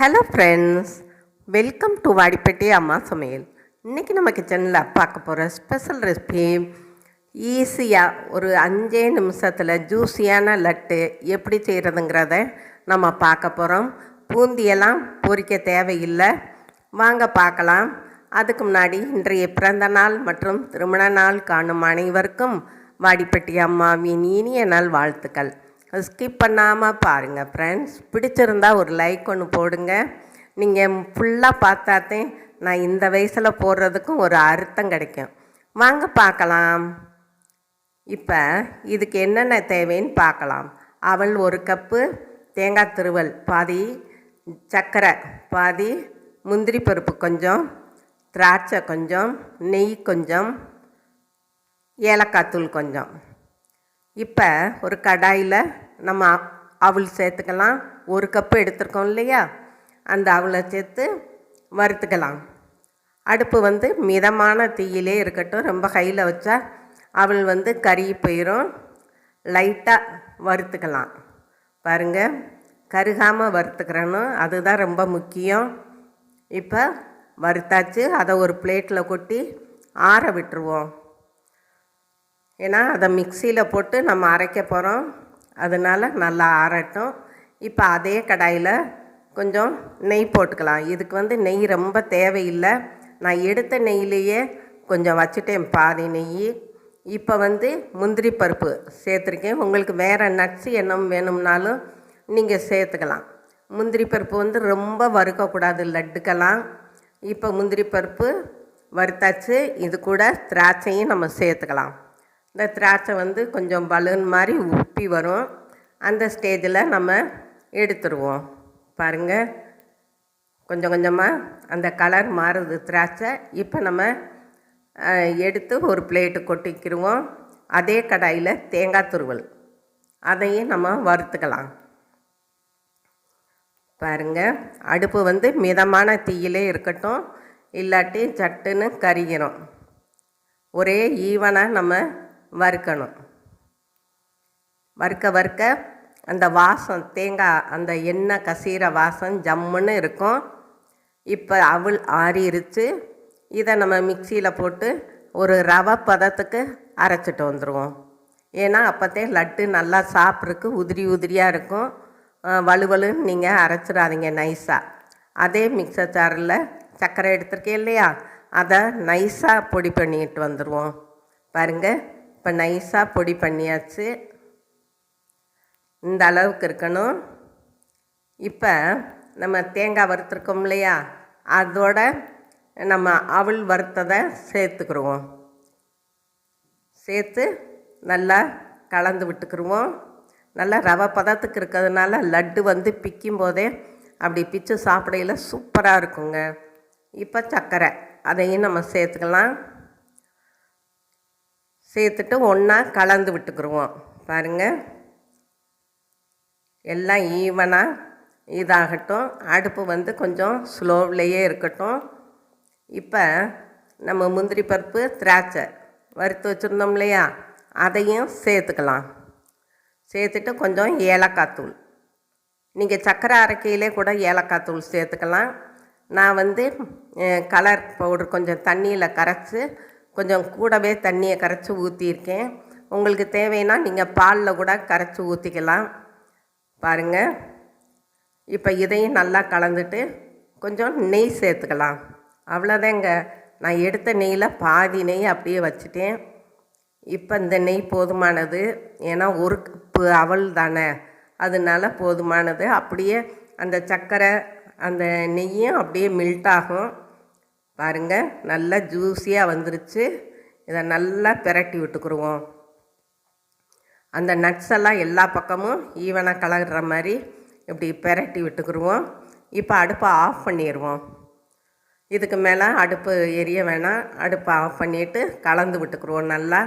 Hello friends welcome to Vadipatti அம்மா சமையல் இன்றைக்கி நம்ம கிச்சனில் பார்க்க போகிற ஸ்பெஷல் ரெசிபி ஈஸியாக ஒரு அஞ்சே நிமிஷத்தில் ஜூஸியான லட்டு எப்படி செய்கிறதுங்கிறத நம்ம பார்க்க போகிறோம் பூந்தியெல்லாம் பொரிக்க தேவையில்லை. வாங்க பார்க்கலாம். அதுக்கு முன்னாடி இன்றைய பிறந்த நாள் மற்றும் திருமண நாள் காணும் அனைவருக்கும் வாடிப்பட்டி அம்மாவின் இனிய நாள் வாழ்த்துக்கள் ஸ்கிப் பண்ணாமல் பாருங்கள் ஃப்ரெண்ட்ஸ் பிடிச்சிருந்தா ஒரு லைக் ஒன்று போடுங்க. நீங்கள் ஃபுல்லாக பார்த்தாத்தே நான் இந்த வயசில் போடுறதுக்கும் ஒரு அர்த்தம் கிடைக்கும். வாங்க பார்க்கலாம். இப்போ இதுக்கு என்னென்ன தேவைன்னு பார்க்கலாம். அவள் ஒரு கப்பு தேங்காய் திருவல் பாதி சர்க்கரை பாதி முந்திரி பருப்பு கொஞ்சம் திராட்சை கொஞ்சம் நெய் கொஞ்சம் ஏலக்காய் தூள் கொஞ்சம். இப்போ ஒரு கடாயில் நம்ம அவள் சேர்த்துக்கலாம். ஒரு கப்பு எடுத்துருக்கோம் இல்லையா? அந்த அவளை சேர்த்து வறுத்துக்கலாம். அடுப்பு வந்து மிதமான தீயிலே இருக்கட்டும். ரொம்ப கையில் வச்சா அவள் வந்து கருகி போயிடும் லைட்டாக வறுத்துக்கலாம். பாருங்கள் கருகாமல் வறுத்துக்கிறணும் அதுதான் ரொம்ப முக்கியம். இப்போ வறுத்தாச்சு. அதை ஒரு பிளேட்டில் கொட்டி ஆற விட்டுருவோம். ஏன்னா அதை மிக்சியில் போட்டு நம்ம அரைக்க போகிறோம் அதனால் நல்லா ஆறட்டும். இப்போ அதே கடாயில் கொஞ்சம் நெய் போட்டுக்கலாம். இதுக்கு வந்து நெய் ரொம்ப தேவையில்லை. நான் எடுத்த நெய்யிலேயே கொஞ்சம் வச்சுட்டேன் பாதி நெய். இப்போ வந்து முந்திரி பருப்பு சேர்த்துருக்கேன். உங்களுக்கு வேறு நட்ஸு என்ன வேணும்னாலும் நீங்கள் சேர்த்துக்கலாம். முந்திரி பருப்பு வந்து ரொம்ப வறுக்கக்கூடாது லட்டுக்கெல்லாம். இப்போ முந்திரி பருப்பு வறுத்தாச்சு. இது கூட திராட்சையும் நம்ம சேர்த்துக்கலாம். இந்த திராட்சை வந்து கொஞ்சம் பலூன் மாதிரி உப்பி வரும். அந்த ஸ்டேஜில் நம்ம எடுத்துருவோம். பாருங்கள் கொஞ்சம் கொஞ்சமாக அந்த கலர் மாறுது திராட்சை. இப்போ நம்ம எடுத்து ஒரு பிளேட்டு கொட்டிக்கிடுவோம் அதே கடாயில் தேங்காய் துருவல். அதையும் நம்ம வறுத்துக்கலாம். பாருங்க. அடுப்பு வந்து மிதமான தீயிலே இருக்கட்டும். இல்லாட்டி சட்டுன்னு கரிகிறோம் ஒரே ஈவனாக நம்ம வறுக்கணும். வறுக்க வறுக்க அந்த வாசம் தேங்காய் அந்த எண்ணெய் கசீர வாசம் ஜம்முன்னு இருக்கும். இப்போ அவள் ஆறிருச்சு. இதை நம்ம மிக்சியில் போட்டு ஒரு ரவை பதத்துக்கு அரைச்சிட்டு வந்துடுவோம் ஏன்னா அப்போத்தே லட்டு நல்லா சாப்பிட்றதுக்கு உதிரி உதிரியாக இருக்கும். வலுவலுன்னு நீங்கள் அரைச்சிடாதீங்க நைஸாக அதே மிக்சர் சாரில் சர்க்கரை எடுத்துருக்கேன் இல்லையா? அதை நைஸாக பொடி பண்ணிட்டு வந்துடுவோம் பாருங்கள் இப்போ நைஸாக பொடி பண்ணியாச்சு. இந்த அளவுக்கு இருக்கணும். இப்போ நம்ம தேங்காய் வறுத்துருக்கோம் இல்லையா? அதோட நம்ம அவள் வறுத்ததை சேர்த்துக்கிடுவோம் சேர்த்து நல்லா கலந்து விட்டுக்கிடுவோம் நல்லா ரவை பதத்துக்கு இருக்கிறதுனால லட்டு வந்து பிக்கும் போதே அப்படி பிச்சு சாப்பிடையில சூப்பராக இருக்குங்க. இப்போ சர்க்கரை அதையும் நம்ம சேர்த்துக்கலாம். சேர்த்துட்டு ஒன்றா கலந்து விட்டுக்குருவோம். பாருங்கள் எல்லாம் ஈவனாக இதாகட்டும். அடுப்பு வந்து கொஞ்சம் ஸ்லோவிலேயே இருக்கட்டும். இப்போ நம்ம முந்திரி பருப்பு திராட்சை வறுத்து வச்சுருந்தோம் இல்லையா? அதையும் சேர்த்துக்கலாம். சேர்த்துட்டு கொஞ்சம் ஏலக்காய் தூள். நீங்கள் சர்க்கரை அரைக்கையிலே கூட ஏலக்காய் தூள் சேர்த்துக்கலாம். நான் வந்து கலர் பவுடர் கொஞ்சம் தண்ணியில் கரைச்சி கொஞ்சம் கூடவே தண்ணியை கரைச்சி ஊற்றியிருக்கேன் உங்களுக்கு தேவைன்னா நீங்கள் பாலில் கூட கரைச்சி ஊற்றிக்கலாம் பாருங்கள் இப்போ இதையும் நல்லா கலந்துட்டு கொஞ்சம் நெய் சேர்த்துக்கலாம். அவ்வளோதாங்க. நான் எடுத்த நெய்யில் பாதி நெய் அப்படியே வச்சுட்டேன். இப்போ இந்த நெய் போதுமானது. ஏன்னா ஒரு கப்பு அவல் தானே. அதனால போதுமானது. அப்படியே அந்த சர்க்கரை அந்த நெய்யும் அப்படியே மெல்ட் ஆகும். பாருங்கள் நல்லா ஜூஸியாக வந்துருச்சு. இதை நல்லா பிரட்டி விட்டுக்குருவோம். அந்த நட்ஸ் எல்லாம் எல்லா பக்கமும் ஈவனாக கலகிற மாதிரி இப்படி பிரட்டி விட்டுக்குருவோம். இப்போ அடுப்பை ஆஃப் பண்ணிடுவோம். இதுக்கு மேலே அடுப்பு எரிய வேணாம். அடுப்பை ஆஃப் பண்ணிவிட்டு கலந்து விட்டுக்குருவோம் நல்லா.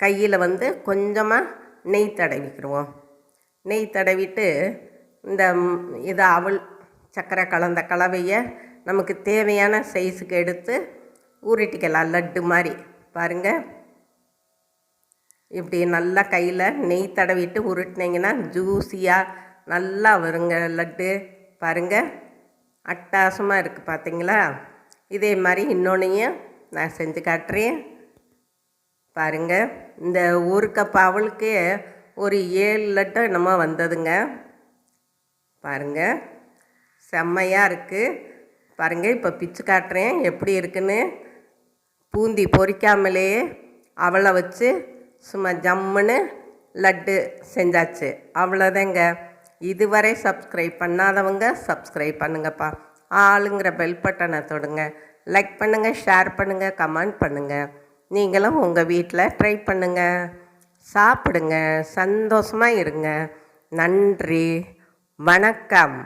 கையில் வந்து கொஞ்சமாக நெய் தடவிக்கிடுவோம் நெய் தடவிட்டு இந்த இதை அவள் சர்க்கரை கலந்த கலவையை நமக்கு தேவையான சைஸுக்கு எடுத்து உருட்டிக்கலாம் லட்டு மாதிரி. பாருங்கள் இப்படி நல்லா கையில் நெய் தடவிட்டு உருட்டினீங்கன்னா ஜூஸியாக நல்லா வருங்க லட்டு. பாருங்கள் அட்டாசமாக இருக்குது பார்த்தீங்களா இதே மாதிரி இன்னொன்றையும் நான் செஞ்சு காட்டுறேன். பாருங்கள் இந்த ஒரு கப் அவளுக்கே ஒரு ஏழு லட்டம் என்னமோ வந்ததுங்க. பாருங்கள் செம்மையாக இருக்குது பாருங்க இப்போ பிச்சு காட்டுறேன். எப்படி இருக்குன்னு? பூந்தி பொறிக்காமலேயே அவளை வச்சு சும்மா ஜம்முன்னு லட்டு செஞ்சாச்சு. அவ்வளோதாங்க. இதுவரை சப்ஸ்கிரைப் பண்ணாதவங்க சப்ஸ்கிரைப் பண்ணுங்கப்பா. ஆளுங்கிற பெல் பட்டனை தொடுங்க. லைக் பண்ணுங்கள் ஷேர் பண்ணுங்கள் கமெண்ட் பண்ணுங்கள் நீங்களும் உங்கள் வீட்டில் ட்ரை பண்ணுங்கள் சாப்பிடுங்க. சந்தோஷமாக இருங்க. நன்றி. வணக்கம்.